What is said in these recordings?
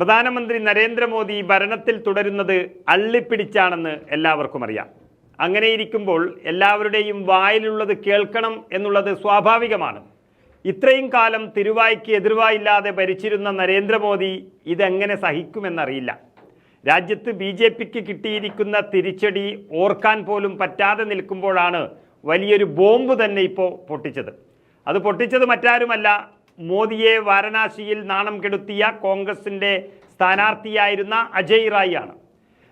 പ്രധാനമന്ത്രി നരേന്ദ്രമോദി ഭരണത്തിൽ തുടരുന്നത് അള്ളിപ്പിടിച്ചാണെന്ന് എല്ലാവർക്കും അറിയാം. അങ്ങനെയിരിക്കുമ്പോൾ എല്ലാവരുടെയും വായിലുള്ളത് കേൾക്കണം എന്നുള്ളത് സ്വാഭാവികമാണ്. ഇത്രയും കാലം തിരുവായ്ക്ക് എതിർവായില്ലാതെ ഭരിച്ചിരുന്ന നരേന്ദ്രമോദി ഇതെങ്ങനെ സഹിക്കുമെന്നറിയില്ല. രാജ്യത്ത് ബി ജെ പിക്ക് കിട്ടിയിരിക്കുന്ന തിരിച്ചടി ഓർക്കാൻ പോലും പറ്റാതെ നിൽക്കുമ്പോഴാണ് വലിയൊരു ബോംബ് തന്നെ ഇപ്പോൾ പൊട്ടിച്ചത്. അത് പൊട്ടിച്ചത് മറ്റാരുമല്ല മോദിയെ വാരണാസിയിൽ നാണം കെടുത്തിയ കോൺഗ്രസിന്റെ സ്ഥാനാർത്ഥിയായിരുന്ന അജയ് റായിയാണ്.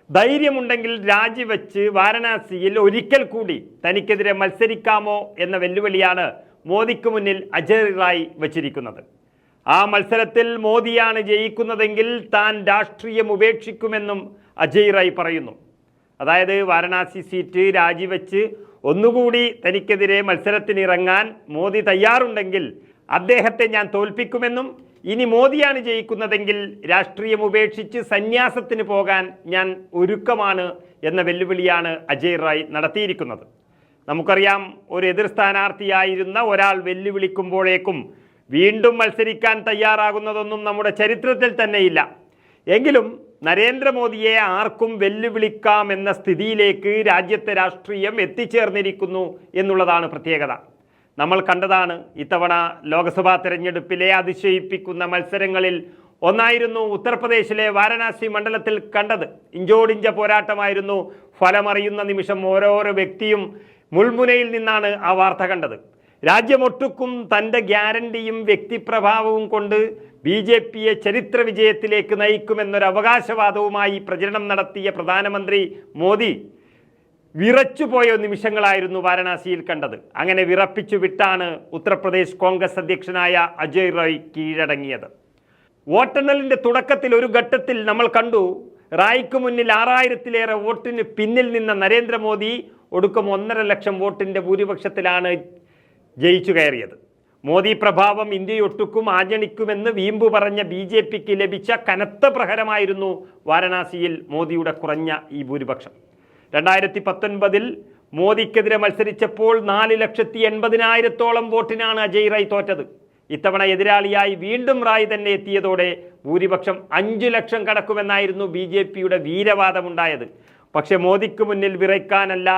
ധൈര്യമുണ്ടെങ്കിൽ രാജിവെച്ച് വാരണാസിയിൽ ഒരിക്കൽ കൂടി തനിക്കെതിരെ മത്സരിക്കാമോ എന്ന വെല്ലുവിളിയാണ് മോദിക്ക് മുന്നിൽ അജയ് റായ് വച്ചിരിക്കുന്നത്. ആ മത്സരത്തിൽ മോദിയാണ് ജയിക്കുന്നതെങ്കിൽ താൻ രാഷ്ട്രീയം ഉപേക്ഷിക്കുമെന്നും അജയ് റായ് പറയുന്നു. അതായത് വാരണാസി സീറ്റ് രാജിവെച്ച് ഒന്നുകൂടി തനിക്കെതിരെ മത്സരത്തിനിറങ്ങാൻ മോദി തയ്യാറുണ്ടെങ്കിൽ അദ്ദേഹത്തെ ഞാൻ തോൽപ്പിക്കുമെന്നും ഇനി മോദിയാണ് ജയിക്കുന്നതെങ്കിൽ രാഷ്ട്രീയം ഉപേക്ഷിച്ച് സന്യാസത്തിന് പോകാൻ ഞാൻ ഒരുക്കമാണ് എന്ന വെല്ലുവിളിയാണ് അജയ് റായ് നടത്തിയിരിക്കുന്നത്. നമുക്കറിയാം ഒരു എതിർ സ്ഥാനാർത്ഥിയായിരുന്ന ഒരാൾ വെല്ലുവിളിക്കുമ്പോഴേക്കും വീണ്ടും മത്സരിക്കാൻ തയ്യാറാകുന്നതൊന്നും നമ്മുടെ ചരിത്രത്തിൽ തന്നെയില്ല. എങ്കിലും നരേന്ദ്രമോദിയെ ആർക്കും വെല്ലുവിളിക്കാം എന്ന സ്ഥിതിയിലേക്ക് രാജ്യത്തെ രാഷ്ട്രീയം എത്തിച്ചേർന്നിരിക്കുന്നു എന്നുള്ളതാണ് പ്രത്യേകത. നമ്മൾ കണ്ടതാണ് ഇത്തവണ ലോക്സഭാ തെരഞ്ഞെടുപ്പിലെ അതിശയിപ്പിക്കുന്ന മത്സരങ്ങളിൽ ഒന്നായിരുന്നു ഉത്തർപ്രദേശിലെ വാരണാസി മണ്ഡലത്തിൽ കണ്ടത്. ഇഞ്ചോടിഞ്ച പോരാട്ടമായിരുന്നു. ഫലമറിയുന്ന നിമിഷം ഓരോരോ വ്യക്തിയും മുൾമുനയിൽ നിന്നാണ് ആ വാർത്ത കണ്ടത്. രാജ്യമൊട്ടുക്കും തന്റെ ഗ്യാരണ്ടിയും വ്യക്തിപ്രഭാവവും കൊണ്ട് ബി ജെ പിയെ ചരിത്ര വിജയത്തിലേക്ക് നയിക്കുമെന്നൊരു അവകാശവാദവുമായി പ്രചരണം നടത്തിയ പ്രധാനമന്ത്രി മോദി വിറച്ചുപോയ നിമിഷങ്ങളായിരുന്നു വാരണാസിയിൽ കണ്ടത്. അങ്ങനെ വിറപ്പിച്ചു വിട്ടാണ് ഉത്തർപ്രദേശ് കോൺഗ്രസ് അധ്യക്ഷനായ അജയ് റോയ് കീഴടങ്ങിയത്. വോട്ടെണ്ണലിന്റെ തുടക്കത്തിൽ ഒരു ഘട്ടത്തിൽ നമ്മൾ കണ്ടു റായ്ക്ക് മുന്നിൽ ആറായിരത്തിലേറെ വോട്ടിന് പിന്നിൽ നിന്ന നരേന്ദ്രമോദി ഒടുക്കം ഒന്നര ലക്ഷം വോട്ടിന്റെ ഭൂരിപക്ഷത്തിലാണ് ജയിച്ചു കയറിയത്. മോദി പ്രഭാവം ഇന്ത്യയൊട്ടുക്കും ആചണിക്കുമെന്ന് വീമ്പു പറഞ്ഞ ബി ജെ പിക്ക് ലഭിച്ച കനത്ത പ്രഹരമായിരുന്നു വാരണാസിയിൽ മോദിയുടെ കുറഞ്ഞ ഈ ഭൂരിപക്ഷം. രണ്ടായിരത്തി പത്തൊൻപതിൽ മോദിക്കെതിരെ മത്സരിച്ചപ്പോൾ നാല് ലക്ഷത്തി എൺപതിനായിരത്തോളം വോട്ടിനാണ് അജയ് റായ് തോറ്റത്. ഇത്തവണ എതിരാളിയായി വീണ്ടും റായ് തന്നെ എത്തിയതോടെ ഭൂരിപക്ഷം അഞ്ചു ലക്ഷം കടക്കുമെന്നായിരുന്നു ബി ജെ പിയുടെ വീരവാദമുണ്ടായത്. പക്ഷെ മോദിക്ക് മുന്നിൽ വിറയ്ക്കാനല്ല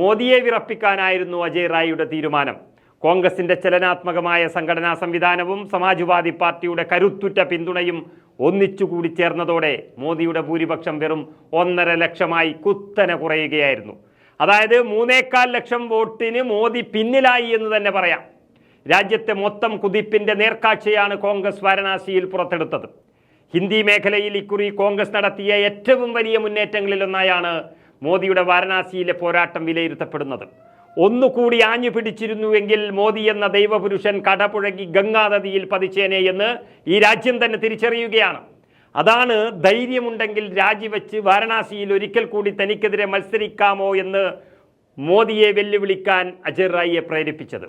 മോദിയെ വിറപ്പിക്കാനായിരുന്നു അജയ് റായിയുടെ തീരുമാനം. കോൺഗ്രസിന്റെ ചലനാത്മകമായ സംഘടനാ സംവിധാനവും സമാജ്വാദി പാർട്ടിയുടെ കരുത്തുറ്റ പിന്തുണയും ഒന്നിച്ചുകൂടി ചേർന്നതോടെ മോദിയുടെ ഭൂരിപക്ഷം വെറും ഒന്നര ലക്ഷമായി കുത്തനെ കുറയുകയായിരുന്നു. അതായത് മൂന്നേക്കാൽ ലക്ഷം വോട്ടിന് മോദി പിന്നിലായി എന്ന് തന്നെ പറയാം. രാജ്യത്തെ മൊത്തം കുതിപ്പിന്റെ നേർക്കാഴ്ചയാണ് കോൺഗ്രസ് വാരണാസിയിൽ പുറത്തെടുത്തത്. ഹിന്ദി മേഖലയിൽ ഇക്കുറി കോൺഗ്രസ് നടത്തിയ ഏറ്റവും വലിയ മുന്നേറ്റങ്ങളിലൊന്നായാണ് മോദിയുടെ വാരണാസിയിലെ പോരാട്ടം വിലയിരുത്തപ്പെടുന്നത്. ഒന്നുകൂടി ആഞ്ഞു പിടിച്ചിരുന്നുവെങ്കിൽ മോദി എന്ന ദൈവപുരുഷൻ കടപുഴകി ഗംഗാനദിയിൽ പതിച്ചേനെ എന്ന് ഈ രാജ്യം തന്നെ തിരിച്ചറിയുകയാണ്. അതാണ് ധൈര്യമുണ്ടെങ്കിൽ രാജിവെച്ച് വാരണാസിയിൽ ഒരിക്കൽ കൂടി തനിക്കെതിരെ മത്സരിക്കാമോ എന്ന് മോദിയെ വെല്ലുവിളിക്കാൻ അജയ് റായിയെ പ്രേരിപ്പിച്ചത്.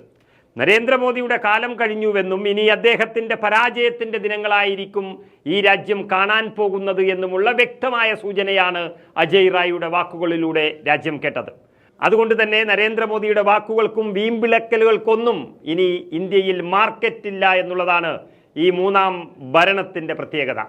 നരേന്ദ്രമോദിയുടെ കാലം കഴിഞ്ഞുവെന്നും ഇനി അദ്ദേഹത്തിന്റെ പരാജയത്തിന്റെ ദിനങ്ങളായിരിക്കും ഈ രാജ്യം കാണാൻ പോകുന്നത് എന്നുമുള്ള വ്യക്തമായ സൂചനയാണ് അജയ് റായിയുടെ വാക്കുകളിലൂടെ രാജ്യം കേട്ടത്. അതുകൊണ്ട് തന്നെ നരേന്ദ്രമോദിയുടെ വാക്കുകൾക്കും വീമ്പിളക്കലുകൾക്കൊന്നും ഇനി ഇന്ത്യയിൽ മാർക്കറ്റില്ല എന്നുള്ളതാണ് ഈ മൂന്നാം ഭരണത്തിന്റെ പ്രത്യേകത.